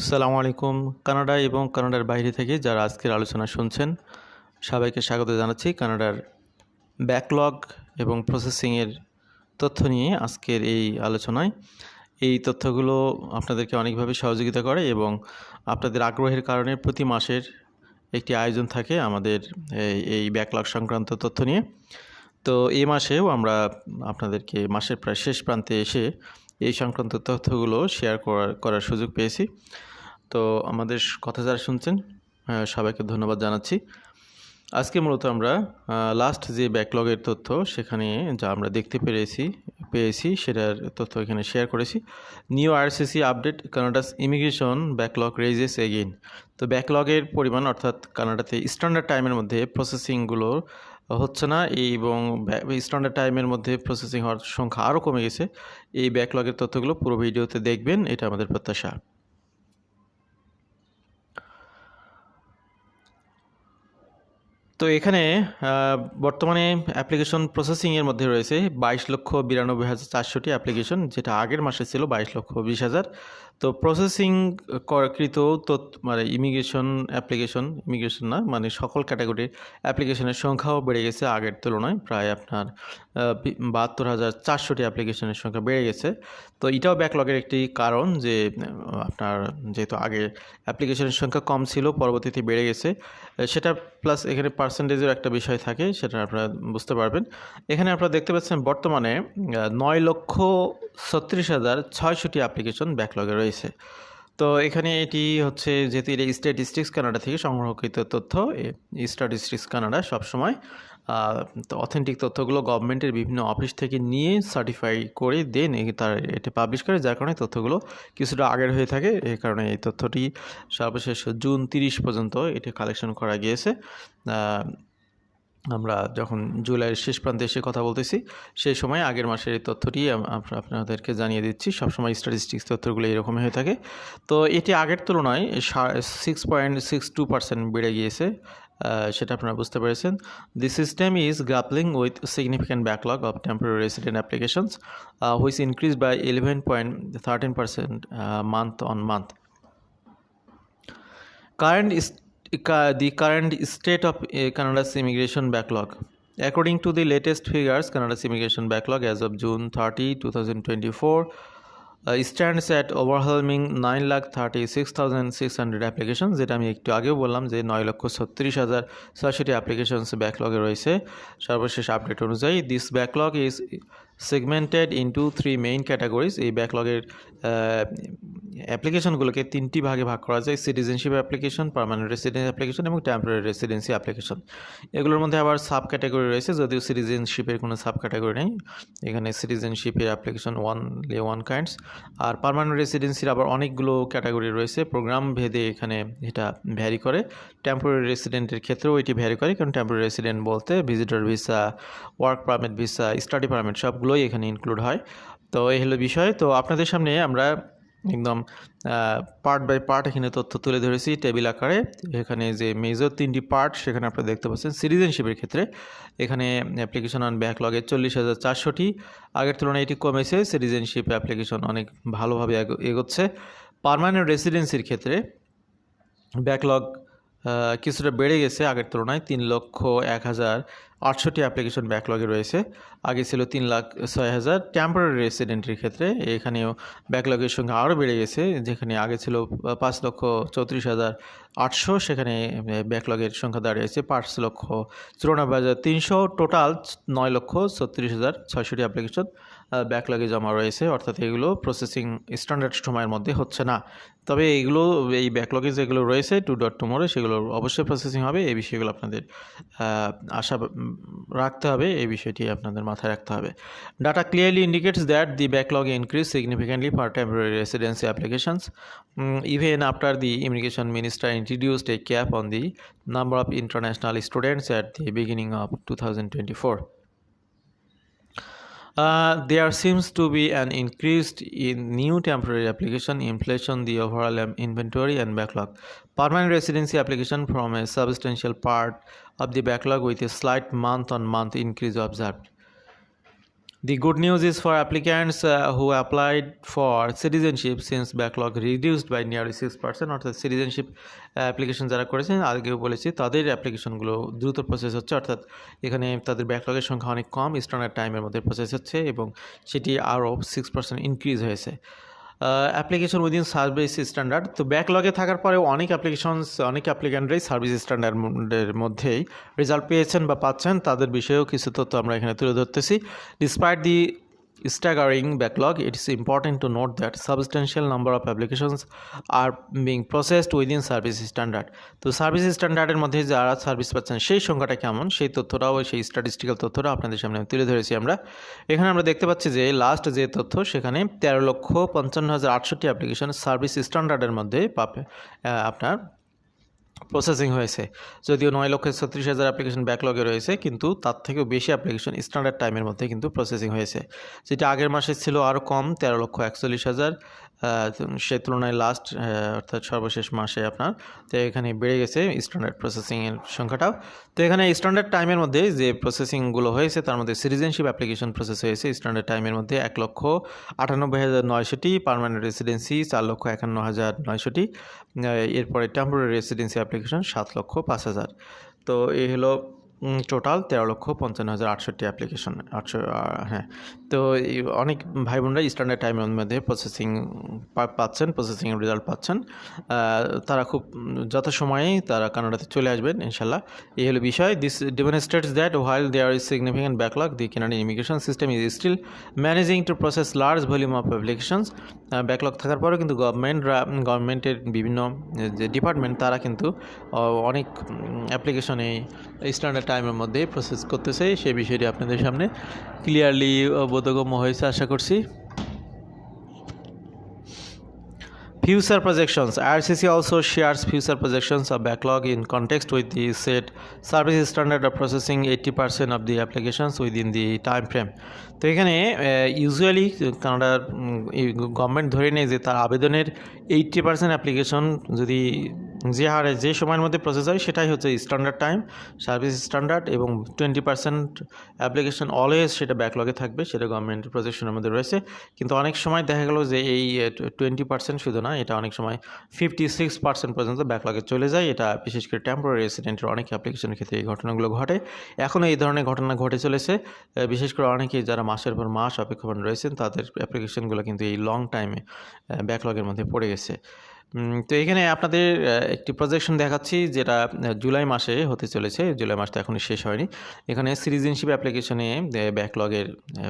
আসসালামু আলাইকুম, কানাডা এবং কানাডার বাইরে থেকে যারা আজকের আলোচনা শুনছেন, সবাইকে স্বাগত জানাচ্ছি কানাডার ব্যাকলগ এবং প্রসেসিংয়ের তথ্য নিয়ে আজকের এই আলোচনায়। এই তথ্যগুলো আপনাদেরকে অনেকভাবে সহযোগিতা করে এবং আপনাদের আগ্রহের কারণে প্রতি মাসের একটি আয়োজন থাকে আমাদের এই ব্যাকলগ সংক্রান্ত তথ্য নিয়ে। তো এই মাসেও আমরা আপনাদেরকে, মাসের প্রায় শেষ প্রান্তে এসে এই সংক্রান্ত তথ্যগুলো শেয়ার করার করার সুযোগ পেয়েছি। তো আমাদের কথা যারা শুনছেন আহ, সবাইকে ধন্যবাদ জানাচ্ছি। আজকে মূলত আমরা লাস্ট যে ব্যাকলগের তথ্য সেখানে যা আমরা দেখতে পেরেছি পেয়েছি সেটার তথ্য এখানে শেয়ার করেছি। New IRCC update Canada's immigration backlog rises again তো ব্যাকলগের পরিমাণ অর্থাৎ কানাডাতে স্ট্যান্ডার্ড টাইমের মধ্যে প্রসেসিংগুলো হচ্ছে না এবং স্ট্যান্ডার্ড টাইমের মধ্যে প্রসেসিং হওয়ার সংখ্যা আরও কমে গেছে। এই ব্যাকলগের তথ্যগুলো পুরো ভিডিওতে দেখবেন, এটা আমাদের প্রত্যাশা। তো এখানে বর্তমানে অ্যাপ্লিকেশন প্রসেসিংয়ের মধ্যে রয়েছে বাইশ লক্ষ বিরানব্বই হাজার চারশোটি অ্যাপ্লিকেশন যেটা আগের মাসে ছিল বাইশ লক্ষ বিশ হাজার। তো প্রসেসিং কৃত মানে ইমিগ্রেশন অ্যাপ্লিকেশন ইমিগ্রেশন না মানে সকল ক্যাটাগরির অ্যাপ্লিকেশনের সংখ্যাও বেড়ে গেছে আগের তুলনায়, প্রায় আপনার বাহাত্তর হাজার চারশোটি অ্যাপ্লিকেশনের সংখ্যা বেড়ে গেছে। তো এটাও ব্যাকলগের একটি কারণ যে আপনার যেহেতু আগে অ্যাপ্লিকেশনের সংখ্যা কম ছিল, পরবর্তীতে বেড়ে গেছে। সেটা প্লাস এখানে পার্সেন্টেজের একটা বিষয় থাকে, সেটা আপনারা বুঝতে পারবেন। এখানে আপনারা দেখতে পাচ্ছেন বর্তমানে নয় লক্ষ ছত্রিশ হাজার ছয়শটি অ্যাপ্লিকেশন ব্যাকলগে রয়েছে। তো এখানে এটি হচ্ছে যেহেতু এটা স্ট্যাটিস্টিক্স কানাডা থেকে সংগ্রহকৃত তথ্য স্ট্যাটিস্টিক্স কানাডা সবসময় অথেন্টিক তথ্যগুলো গভর্নমেন্টের বিভিন্ন অফিস থেকে নিয়ে সার্টিফাই করে দেন তার এটা পাবলিশ করে, যার কারণে তথ্যগুলো কিছুটা আগের হয়ে থাকে। এই কারণে এই তথ্যটি সর্বশেষ জুন তিরিশ পর্যন্ত এটি কালেকশন করা গিয়েছে। আমরা যখন জুলাইয়ের শেষ প্রান্তে এসে কথা বলতেছি, সেই সময় আগের মাসের এই তথ্যটি আপনাদেরকে জানিয়ে দিচ্ছি। সবসময় স্ট্যাটিস্টিক্স তথ্যগুলো এরকমই হয়ে থাকে। তো এটি আগের তুলনায় six point six two percent বেড়ে গিয়েছে। সেটা আপনারা বুঝতে পেরেছেন the system is grappling with significant backlog of temporary resident applications which increase by eleven point thirteen percent month on month current is ca- the current state of uh, Canada's immigration backlog. According to the latest figures, Canada's immigration backlog as of June 30, 2024 stands at overwhelming nine lakh thirty six thousand six hundred application যেটা আমি একটু আগেও বললাম যে নয় লক্ষ ছত্রিশ হাজার ছয়ষট্টি অ্যাপ্লিকেশনস ব্যাকলগে রয়েছে। সর্বশেষ আপডেট অনুযায়ী this backlog is segmented into three main categories এই ব্যাকলগের অ্যাপ্লিকেশনগুলোকে তিনটি ভাগে ভাগ করা যায় citizenship application permanent residence application এবং টেম্পোরারি রেসিডেন্সি অ্যাপ্লিকেশন এগুলোর মধ্যে আবার সাব ক্যাটাগরি রয়েছে, যদিও সিটিজেনশিপের কোনো সাব ক্যাটাগরি নেই। এখানে সিটিজেনশিপের অ্যাপ্লিকেশন ওয়ান লে ওয়ান কাইন্ডস আর পার্মানেন্ট রেসিডেন্সির আবার অনেকগুলো ক্যাটাগরি রয়েছে। প্রোগ্রাম ভেদে এখানে এটা ভ্যারি করে। টেম্পোরারি রেসিডেন্টের ক্ষেত্রেও এটি ভ্যারি করে, কারণ টেম্পোরারি রেসিডেন্ট বলতে visitor visa work permit visa study permit সবগুলোই এখানে ইনক্লুড হয়। তো এই হলো বিষয়। তো আপনাদের সামনে আমরা একদম পার্ট বাই পার্ট এখানে তথ্য তুলে ধরেছি টেবিল আকারে। এখানে যে মেজর তিনটি পার্ট সেখানে আপনারা দেখতে পাচ্ছেন সিটিজেনশিপের ক্ষেত্রে। এখানে অ্যাপ্লিকেশন অন ব্যাকলগে চল্লিশ হাজার চারশোটি। আগের তুলনায় এটি কমেছে সিটিজেনশিপ অ্যাপ্লিকেশন অনেক ভালোভাবে এগো- এগোচ্ছে। পার্মানেন্ট রেসিডেন্সির ক্ষেত্রে ব্যাকলগ কিছুটা বেড়ে গেছে আগের তুলনায়। তিন লক্ষ এক হাজার আটষট্টি অ্যাপ্লিকেশন ব্যাকলগে রয়েছে। আগে ছিল তিন লাখ ছয় হাজার। টেম্পোরারি রেসিডেন্টের ক্ষেত্রে এখানেও ব্যাকলগের সঙ্গে আরও বেড়ে গেছে, যেখানে আগে ছিল পাঁচ লক্ষ চৌত্রিশ হাজার আটশো, সেখানে ব্যাকলগের সংখ্যা দাঁড়িয়েছে পাঁচ লক্ষ চুরানব্বই হাজার তিনশো। টোটাল নয় লক্ষ ছত্রিশ হাজার ছয়শটি অ্যাপ্লিকেশন ব্যাকলগে জমা রয়েছে, অর্থাৎ এগুলো প্রসেসিং স্ট্যান্ডার্ড সময়ের মধ্যে হচ্ছে না। তবে এইগুলো এই ব্যাকলগে যেগুলো রয়েছে টু ডট টুমোরে সেগুলো অবশ্যই প্রসেসিং হবে। এই বিষয়গুলো আপনাদের আশা রাখতে হবে। এই বিষয়টি আপনাদের মাথায় রাখতে হবে। Data clearly indicates that the backlog increase significantly for temporary residency applications even after the immigration minister introduced a cap on the number of international students of the students of two thousand twenty 2024. Uh, there seems to be an increase in new temporary application, inflation, the overall um, inventory and backlog. Permanent residency application from a substantial part of the backlog with a slight month-on-month increase observed. The good news is for applicants uh, who applied for citizenship since backlog reduced by nearly six percent অর্থাৎ citizenship application যারা করেছেন আগেও বলেছি তাদের অ্যাপ্লিকেশনগুলো দ্রুত process হচ্ছে। অর্থাৎ এখানে তাদের ব্যাকলগের সংখ্যা অনেক কম স্ট্যান্ডার্ড টাইমের মধ্যে প্রসেস হচ্ছে এবং সেটি আরও সিক্স পার্সেন্ট ইনক্রিজ হয়েছে। অ্যাপ্লিকেশন উইদিন সার্ভিস স্ট্যান্ডার্ড তো ব্যাকলগে থাকার পরেও অনেক অ্যাপ্লিকেশনস অনেক অ্যাপ্লিক্যান্টরাই সার্ভিস স্ট্যান্ডার্ডের মধ্যেই রেজাল্ট পেয়েছেন বা পাচ্ছেন। তাদের বিষয়েও কিছু তথ্য আমরা এখানে তুলে ধরতেছি। Despite the staggering backlog, it is important to note that substantial number of applications are being processed within service standard. তো সার্ভিস স্ট্যান্ডার্ডের মধ্যে যারা সার্ভিস পাচ্ছেন সেই সংখ্যাটা কেমন সেই তথ্যটাও সেই স্ট্যাটিস্টিক্যাল তথ্যটা আপনাদের সামনে তুলে ধরেছি আমরা এখানে আমরা দেখতে পাচ্ছি যে লাস্ট যে তথ্য সেখানে তেরো লক্ষ পঞ্চান্ন হাজার আটষট্টি অ্যাপ্লিকেশন সার্ভিস স্ট্যান্ডার্ডের মধ্যে পাবে আপনার প্রসেসিং হয়েছে। যদিও নয় লক্ষ ছত্রিশ হাজার অ্যাপ্লিকেশন ব্যাকলগে রয়েছে, কিন্তু তার থেকেও বেশি অ্যাপ্লিকেশন স্ট্যান্ডার্ড টাইমের মধ্যে কিন্তু প্রসেসিং হয়েছে। যেটা আগের মাসে ছিল আরও কম, তেরো লক্ষ একচল্লিশ হাজার। সে তুলনায় লাস্ট অর্থাৎ সর্বশেষ মাসে আপনার, তো এখানে বেড়ে গেছে স্ট্যান্ডার্ড প্রসেসিংয়ের সংখ্যাটাও। তো এখানে স্ট্যান্ডার্ড টাইমের মধ্যে যে প্রসেসিংগুলো হয়েছে, তার মধ্যে সিটিজেনশিপ অ্যাপ্লিকেশন প্রসেস হয়েছে। স্ট্যান্ডার্ড টাইমের মধ্যে এক লক্ষ আটানব্বই হাজার নয়শোটি পারমানেন্ট রেসিডেন্সি চার লক্ষ একান্ন হাজার নয়শোটি এরপরে টেম্পোরারি রেসিডেন্সি অ্যাপ্লিকেশন সাত লক্ষ পাঁচ হাজার। তো এই হলো টোটাল তেরো লক্ষ পঞ্চান্ন হাজার আটষট্টি অ্যাপ্লিকেশন আটশো হ্যাঁ। তো অনেক ভাই বোনরা স্ট্যান্ডার্ড টাইমের মধ্যে প্রসেসিং পাচ্ছেন প্রসেসিংয়ের রেজাল্ট পাচ্ছেন। তারা খুব, যত সময়েই তারা কানাডাতে চলে আসবেন, ইনশাল্লাহ। এই হলো বিষয়। This demonstrates that while there is significant backlog the Canadian immigration system is still managing to process large volume of applications backlog থাকার পরেও কিন্তু গভর্নমেন্টরা গভর্নমেন্টের বিভিন্ন, যে ডিপার্টমেন্ট তারা কিন্তু অনেক অ্যাপ্লিকেশনে স্ট্যান্ডার্ড টাইমের মধ্যে প্রসেস করতেছে, সেই বিষয়টি আপনাদের সামনে ক্লিয়ারলি বোধগম্য হয়েছে, আশা করছি। Future projections IRCC also share future projections of backlog in context with the set service standard of processing eighty percent of the applications within the time frame তো এখানে ইউজুয়ালি কানাডার গভর্নমেন্ট ধরে নেয় যে তার আবেদনের এইটটি পার্সেন্ট অ্যাপ্লিকেশন যদি যে হারে যে সময়ের মধ্যে প্রসেস হয়, সেটাই হচ্ছে স্ট্যান্ডার্ড টাইম সার্ভিস স্ট্যান্ডার্ড এবং টোয়েন্টি পার্সেন্ট অ্যাপ্লিকেশন অলওয়েজ সেটা ব্যাকলগে থাকবে, সেটা গভর্নমেন্টের প্রজেকশনের মধ্যে রয়েছে। কিন্তু অনেক সময় দেখা গেল যে এই টোয়েন্টি পার্সেন্ট শুধু না, এটা অনেক সময় ফিফটি সিক্স পার্সেন্ট পর্যন্ত ব্যাকলগে চলে যায়। এটা বিশেষ করে টেম্পোরারি রেসিডেন্টের অনেক অ্যাপ্লিকেশনের ক্ষেত্রে এই ঘটনাগুলো ঘটে। এখনও এই ধরনের ঘটনা ঘটে চলেছে। বিশেষ করে অনেকেই যারা মাসের পর মাস অপেক্ষমান রয়েছেন, তাদের অ্যাপ্লিকেশনগুলো কিন্তু এই লং টাইমে ব্যাকলগের মধ্যে পড়ে গেছে। তো এখানে আপনাদের একটি প্রজেকশন দেখাচ্ছি যেটা জুলাই মাসে হতে চলেছে। জুলাই মাসটা এখনই শেষ হয়নি। এখানে সিটিজেনশিপ অ্যাপ্লিকেশনে ব্যাকলগের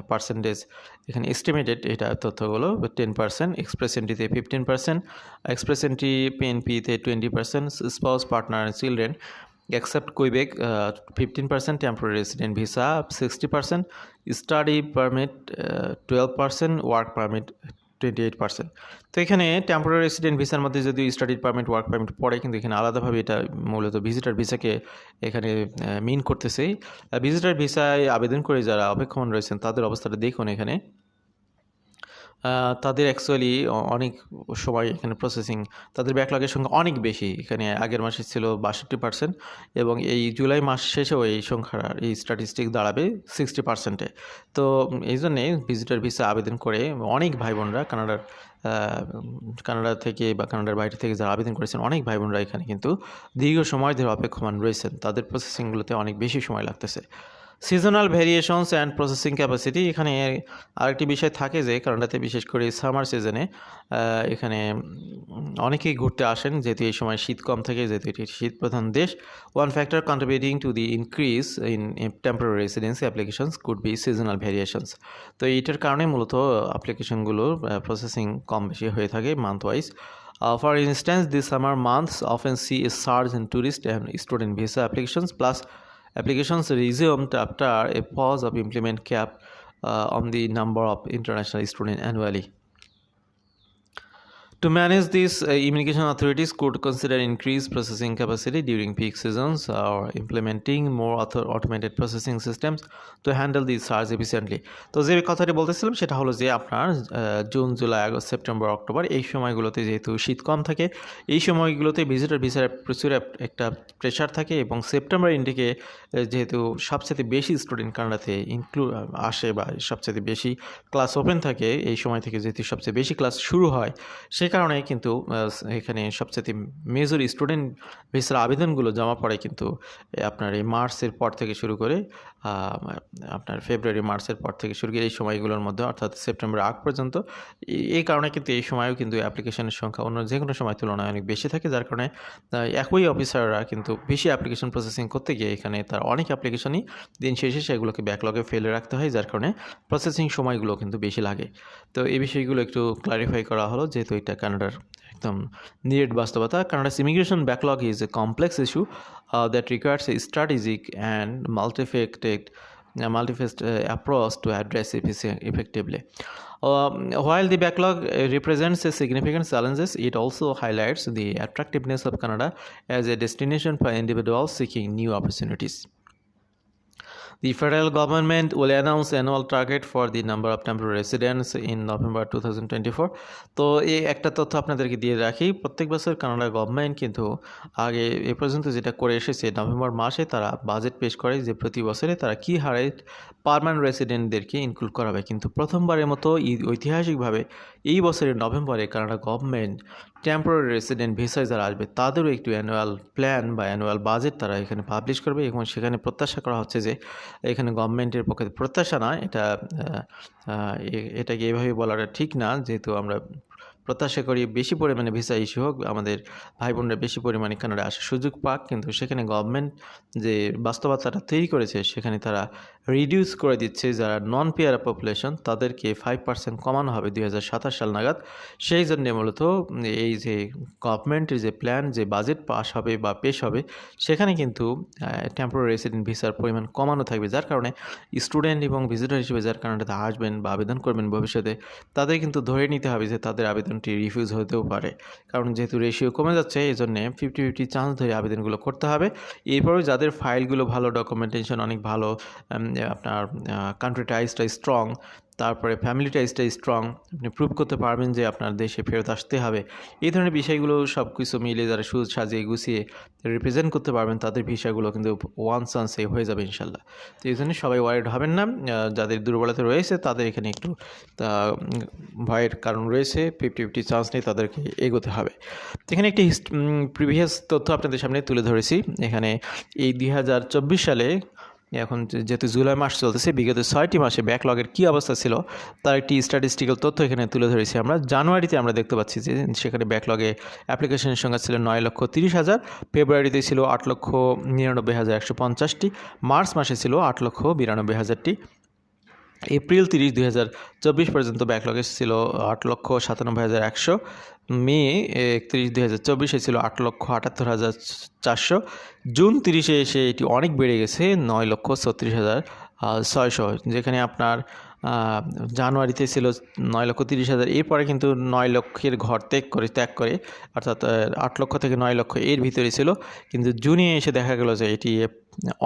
পার্সেন্টেজ এখানে এস্টিমেটেড এটা তথ্যগুলো টেন পার্সেন্ট এক্সপ্রেস এন্ট্রিতে fifteen percent express entry পিএনপিতে twenty percent spouse partner children except Quebec, uh, 15% temporary resident visa, 60%, study permit, uh, 12%, work permit, twenty eight percent তো এখানে টেম্পোরারি রেসিডেন্ট ভিসার মধ্যে যদি স্টাডি পারমিট ওয়ার্ক পারমিট পড়ে, কিন্তু এখানে আলাদাভাবে এটা মূলত ভিজিটার ভিসাকে এখানে মিন করতেছে। ভিজিটার ভিসায় আবেদন করে যারা অপেক্ষমান রয়েছেন, তাদের অবস্থাটা দেখুন এখানে। তাদের অ্যাকচুয়ালি অনেক সময় এখানে প্রসেসিং তাদের ব্যাকলগের সংখ্যা অনেক বেশি। এখানে আগের মাসে ছিল বাষট্টি পার্সেন্ট এবং এই জুলাই মাস শেষেও এই সংখ্যার এই স্ট্যাটিস্টিক দাঁড়াবে সিক্সটি পার্সেন্টে তো এই জন্যে ভিজিটার ভিসা আবেদন করে অনেক ভাই বোনরা কানাডার কানাডা থেকে বা কানাডার বাইরে থেকে যারা আবেদন করেছেন, অনেক ভাই বোনরা এখানে কিন্তু দীর্ঘ সময় ধরে অপেক্ষমান রয়েছেন। তাদের প্রসেসিংগুলোতে অনেক বেশি সময় লাগতেছে। Seasonal variations and processing capacity এখানে আরেকটি বিষয় থাকে যে কানাডাতে বিশেষ করে সামার সিজনে এখানে অনেকেই ঘুরতে আসেন যেহেতু এই সময় শীত কম থাকে যেহেতু এটি শীত প্রধান দেশ। One factor contributing to the increase in temporary residency applications could be seasonal variations তো এইটার কারণে মূলত অ্যাপ্লিকেশনগুলোর প্রসেসিং কম বেশি হয়ে থাকে month wise Uh, for instance, the summer months often see a surge in tourist and student visa applications plus Applications resumed after a pause of implement cap uh, on the number of international students annually. To manage this, uh, immigration authorities could consider increased processing capacity during peak seasons or implementing more auto- automated processing systems to handle these surge efficiently. তো যে কথাটি বলতেছিলাম সেটা হলো যে আপনার June July August September October এই সময়গুলোতে যেহেতু শীত কম থাকে এই সময়গুলোতে ভিজিটর ভিসার প্রচুর এক- একটা প্রেশার থাকে এবং সেপ্টেম্বর ইন্ডিকে যেহেতু সবচেয়ে বেশি স্টুডেন্ট কানাডাতে ইনক্লুড আসে বা সবচেয়ে বেশি ক্লাস ওপেন থাকে এই সময় থেকে যেহেতু সবচেয়ে বেশি ক্লাস শুরু হয় সে কারণে কিন্তু এখানে সবচেয়ে মেজর স্টুডেন্ট ভিসার আবেদনগুলো জমা পড়ে কিন্তু আপনার এই মার্চের পর থেকে শুরু করে আপনার ফেব্রুয়ারি, মার্চের পর থেকে শুরু করে এই সময়গুলোর মধ্যে, অর্থাৎ সেপ্টেম্বর আগ পর্যন্ত, এই- এই কারণে কিন্তু এই সময়ও কিন্তু অ্যাপ্লিকেশনের সংখ্যা অন্য যে কোনো সময় তুলনায় অনেক বেশি থাকে, যার কারণে একই অফিসাররা কিন্তু বেশি অ্যাপ্লিকেশন প্রসেসিং করতে গিয়ে এখানে তার অনেক অ্যাপ্লিকেশনই দিন শেষে সেগুলোকে ব্যাকলগে ফেলে রাখতে হয়, যার কারণে প্রসেসিং সময়গুলো কিন্তু বেশি লাগে। তো এই বিষয়গুলো একটু ক্লারিফাই করা হলো, যেহেতু এটা কানাডার একদম নিরেট বাস্তবতা Canada's immigration backlog is a complex issue that requires a strategic and multifaceted multifaceted uh, approach to address it effectively. Um, while the backlog uh, represents a significant challenges, it also highlights the attractiveness of Canada as a destination for individuals seeking new opportunities. The federal government will announce annual target for the number of temporary residents in November 2024 তো এই একটা তথ্য আপনাদেরকে দিয়ে রাখি, প্রত্যেক বছর Canada government কিন্তু আগে এ পর্যন্ত যেটা করে এসেছে নভেম্বর মাসে তারা বাজেট পেশ করে যে প্রতি বছরে তারা কী হারে পারমানেন্ট রেসিডেন্টদেরকে ইনক্লুড করাবে। কিন্তু প্রথমবারের মতো ঐতিহাসিকভাবে এই বছরের নভেম্বরে কানাডা গভর্নমেন্ট টেম্পোরারি রেসিডেন্ট ভিসায় যারা আসবে, তাদেরও একটু অ্যানুয়াল প্ল্যান বা অ্যানুয়াল বাজেট তারা এখানে পাবলিশ করবে এবং সেখানে প্রত্যাশা করা হচ্ছে যে এখানে গভর্নমেন্টের পক্ষে প্রত্যাশা নয় এটা এটাকে এভাবে বলাটা ঠিক না। যেহেতু আমরা প্রত্যাশা করি বেশি পরিমাণে ভিসা ইস্যু হোক, আমাদের ভাই বোনরা বেশি পরিমাণে কানাডা আসার সুযোগ পাক, কিন্তু সেখানে গভর্নমেন্ট যে বাস্তবতাটা তৈরি করেছে, সেখানে তারা রিডিউস করে দিচ্ছে যারা নন পেয়ার পপুলেশন তাদেরকে ফাইভ পার্সেন্ট কমানো হবে দুই হাজার সাতাশ সাল নাগাদ। সেই জন্যে মূলত এই যে গভর্নমেন্টের যে প্ল্যান যে বাজেট পাস হবে বা পেশ হবে, সেখানে কিন্তু টেম্পোরারি রেসিডেন্ট ভিসার পরিমাণ কমানো থাকবে, যার কারণে স্টুডেন্ট এবং ভিজিটর হিসেবে যারা কানাডাতে আসবেন বা আবেদন করবেন ভবিষ্যতে, তাদের কিন্তু ধরে নিতে হবে যে তাদের আবেদনটি রিফিউজ হতেও পারে। কারণ যেহেতু রেশিও কমে যাচ্ছে, এই জন্যে ফিফটি ফিফটি চান্স ধরে আবেদনগুলো করতে হবে। এরপরেও যাদের ফাইলগুলো ভালো ডকুমেন্টেশন অনেক ভালো আপনার কান্ট্রি টাইজটা স্ট্রং তারপরে ফ্যামিলি টাইজটা স্ট্রং আপনি প্রুভ করতে পারবেন যে আপনার দেশে ফেরত আসতে হবে। এই ধরনের বিষয়গুলো সব কিছু মিলে যারা সুদ সাজিয়ে গুছিয়ে রিপ্রেজেন্ট করতে পারবেন, তাদের ভিসাগুলো কিন্তু ওয়ান চান্সে হয়ে যাবে ইনশাল্লাহ। তো এই জন্য সবাই ওয়ারিড হবেন না যাদের দুর্বলতা রয়েছে তাদের এখানে একটু ভয়ের কারণ রয়েছে ফিফটি ফিফটি চান্স নিয়ে তাদেরকে এগোতে হবে। তো এখানে একটি প্রিভিয়াস তথ্য আপনাদের সামনে তুলে ধরেছি। এখানে এই দুই হাজার চব্বিশ সালে এখন যেহেতু জুলাই মাস চলতেছে, বিগত ছয়টি মাসে ব্যাকলগের কী অবস্থা ছিল, তার একটি স্ট্যাটিস্টিক্যাল তথ্য এখানে তুলে ধরেছি আমরা। জানুয়ারিতে আমরা দেখতে পাচ্ছি যে সেখানে ব্যাকলগে অ্যাপ্লিকেশনের সংখ্যা ছিল নয় লক্ষ তিরিশ হাজার, ফেব্রুয়ারিতে ছিল আট লক্ষ নিরানব্বই হাজার একশো পঞ্চাশটি, মার্চ মাসে ছিল আট লক্ষ বিরানব্বই হাজারটি। এপ্রিল তিরিশ, দুই হাজার চব্বিশ পর্যন্ত ব্যাকলগে ছিল আট লক্ষ সাতানব্বই হাজার একশো। মে একত্রিশ, দুই হাজার চব্বিশে ছিল আট লক্ষ আটাত্তর হাজার চারশো। জুন তিরিশে এসে এটি অনেক বেড়ে গেছে, নয় লক্ষ ছত্রিশ হাজার ছয়শো। যেখানে আপনার জানুয়ারিতে ছিল নয় লক্ষ তিরিশ হাজার, এরপরে কিন্তু নয় লক্ষের ঘর ত্যাগ করে ত্যাগ করে, অর্থাৎ আট লক্ষ থেকে নয় লক্ষ এর ভিতরে ছিল। কিন্তু জুনে এসে দেখা গেল যে এটি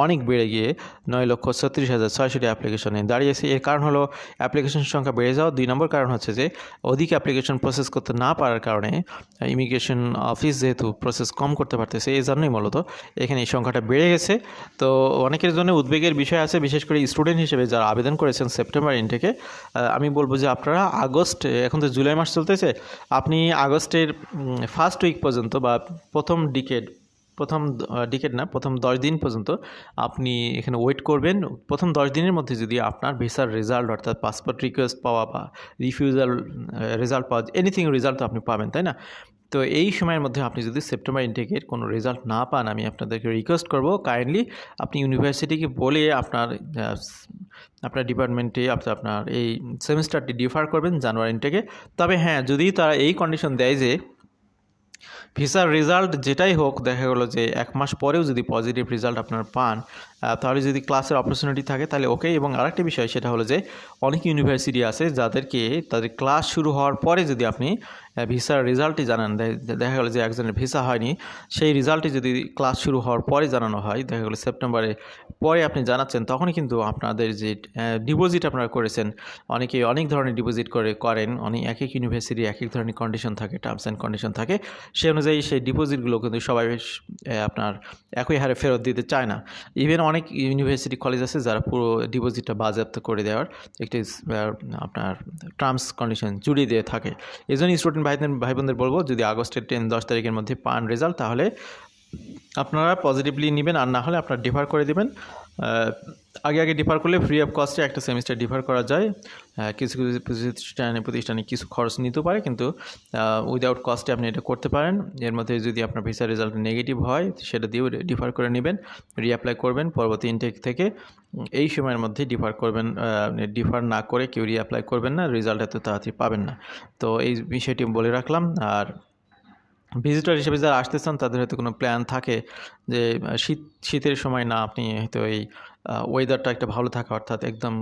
অনেক বেড়ে গিয়ে নয় লক্ষ ছত্রিশ হাজার ছয়শোটি অ্যাপ্লিকেশনে দাঁড়িয়েছে এর কারণ হলো অ্যাপ্লিকেশন সংখ্যা বেড়ে যাওয়া দুই নম্বর কারণ হচ্ছে যে, অধিক অ্যাপ্লিকেশন প্রসেস করতে না পারার কারণে ইমিগ্রেশন অফিস যেহেতু প্রসেস কম করতে পারতেছে, এই জন্যই মূলত এখানে এই সংখ্যাটা বেড়ে গেছে। তো অনেকের জন্য উদ্বেগের বিষয় আছে, বিশেষ করে স্টুডেন্ট হিসেবে যারা আবেদন করেছেন সেপ্টেম্বর ইনটেকে আমি বলব যে আপনারা আগস্ট, এখন তো জুলাই মাস চলতেছে, আপনি আগস্টের ফার্স্ট উইক পর্যন্ত বা প্রথম ডিকেড প্রথম ডিকেট না, প্রথম দশ দিন পর্যন্ত আপনি এখানে ওয়েট করবেন। প্রথম দশ দিনের মধ্যে যদি আপনার ভিসার রেজাল্ট অর্থাৎ পাসপোর্ট রিকোয়েস্ট পাওয়া বা রিফিউজাল রেজাল্ট পাওয়া এনিথিং রেজাল্ট আপনি পাবেন, তাই না? তো এই সময়ের মধ্যে আপনি যদি সেপ্টেম্বর ইনটেকের কোনো রেজাল্ট না পান, আমি আপনাদেরকে রিকোয়েস্ট করব কাইন্ডলি আপনি ইউনিভার্সিটিকে বলে আপনার আপনার ডিপার্টমেন্টে আপনার এই সেমিস্টারটি ডিফার করবেন জানুয়ারি ইনটেকে তবে হ্যাঁ যদি তারা এই কন্ডিশন দেয় যে ভিসার রেজাল্ট যেটাই হোক, দেখা গেলো যে এক মাস পরেও যদি পজিটিভ রেজাল্ট আপনার পান তাহলে যদি ক্লাসের অপরচুনিটি থাকে, তাহলে ওকে এবং আরেকটা বিষয় সেটা হলো যে, অনেক ইউনিভার্সিটি আছে যাদেরকে, তাদের ক্লাস শুরু হওয়ার পরে যদি আপনি ভিসার রেজাল্টই জানান দেখা গেলো যে একজনের ভিসা হয়নি, সেই রেজাল্টই যদি ক্লাস শুরু হওয়ার পরে জানানো হয়, দেখা গেলো সেপ্টেম্বরে পরে আপনি জানাচ্ছেন, তখনই কিন্তু আপনাদের যে ডিপোজিট আপনারা করেছেন, অনেকে অনেক ধরনের ডিপোজিট করে, করেন অনেক এক এক ইউনিভার্সিটি এক এক ধরনের কন্ডিশন থাকে টার্মস অ্যান্ড কন্ডিশন থাকে, সেই অনুযায়ী সেই ডিপোজিটগুলো কিন্তু সবাই আপনার একই হারে ফেরত দিতে চায় না। ইভেন অনেক ইউনিভার্সিটি কলেজ আছে যারা পুরো ডিপোজিটটা বাজেয়াপ্ত করে দেওয়ার একটি আপনার টার্মস কন্ডিশন জুড়িয়ে দিয়ে থাকে। এই জন্য স্টুডেন্ট ভাই ভাই বোনদের বলব, যদি আগস্টের টেন দশ তারিখের মধ্যে পান রেজাল্ট তাহলে আপনারা পজিটিভলি নেবেন, আর না হলে আপনারা ডিফার করে দেবেন। আগে আগে ডিফার করলে ফ্রি অফ কস্টে একটা সেমিস্টার ডিফার করা যায়। কিছু কিছু প্রতিষ্ঠানে প্রতিষ্ঠানে কিছু খরচ নিতে পারে, কিন্তু উইদাউট কস্টে আপনি এটা করতে পারেন। এর মধ্যে যদি আপনার ভিসা রেজাল্ট নেগেটিভ হয়, সেটা দিয়েও ডিফার করে নেবেন রিঅ্যাপ্লাই করবেন, পরবর্তী ইনটেক থেকে, এই সময়ের মধ্যে ডিফার করবেন ডিফার না করে কেউ রিঅ্যাপ্লাই করবেন না রেজাল্ট এত তাড়াতাড়ি পাবেন না। তো এই বিষয়টি বলে রাখলাম, আর ভিজিটর হিসেবে যারা আসতে চান তাদের হয়তো কোনো প্ল্যান থাকে যে, শীত, শীতের সময় না, আপনি হয়তো এই ওয়েদারটা একটা ভালো থাকা, অর্থাৎ একদম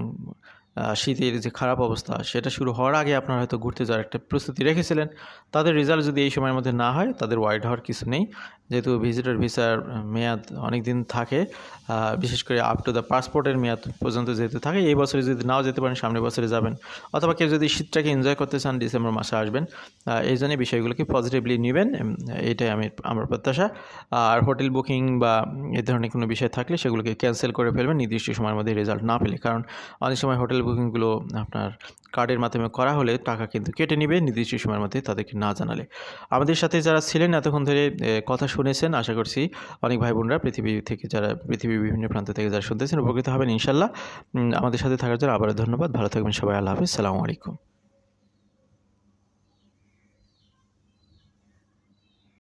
শীতের যে খারাপ অবস্থা, সেটা শুরু হওয়ার আগে আপনারা হয়তো ঘুরতে যাওয়ার একটা প্রস্তুতি রেখেছিলেন। তাদের রেজাল্ট যদি এই সময়ের মধ্যে না হয়, তাদের ওয়াইড হওয়ার কিছু নেই। যেহেতু ভিজিটর ভিসার মেয়াদ অনেক দিন থাকে বিশেষ করে আপ টু দ্য পাসপোর্টের মেয়াদ পর্যন্ত যেহেতু থাকে, এই বছরে যদি নাও যেতে পারেন, সামনের বছরে যাবেন। অথবা কেউ যদি শীতটাকে এনজয় করতে চান ডিসেম্বর মাসে আসবেন এই জন্য বিষয়গুলোকে পজিটিভলি নেবেন এটাই আমি, আমার প্রত্যাশা। আর হোটেল বুকিং বা এ ধরনের কোনো বিষয় থাকলে সেগুলোকে ক্যান্সেল করে ফেলবেন, নির্দিষ্ট সময়ের মধ্যে রেজাল্ট না পেলে। কারণ অনেক সময় হোটেল বুকিংগুলো আপনার কার্ডের মাধ্যমে করা হলে টাকা কিন্তু কেটে নেবে, নির্দিষ্ট সময়ের মধ্যে তাদেরকে না জানালে। আমাদের সাথে যারা ছিলেন এতক্ষণ ধরে কথা শুনেছেন, আশা করছি অনেক ভাই বোনরা পৃথিবী থেকে যারা, পৃথিবীর বিভিন্ন প্রান্ত থেকে যারা শুনতেছেন, উপকৃত হবেন ইনশাল্লাহ। আমাদের সাথে থাকার জন্য আবারও ধন্যবাদ। ভালো থাকবেন সবাই। আল্লাহ হাফিজ। সালামু আলাইকুম।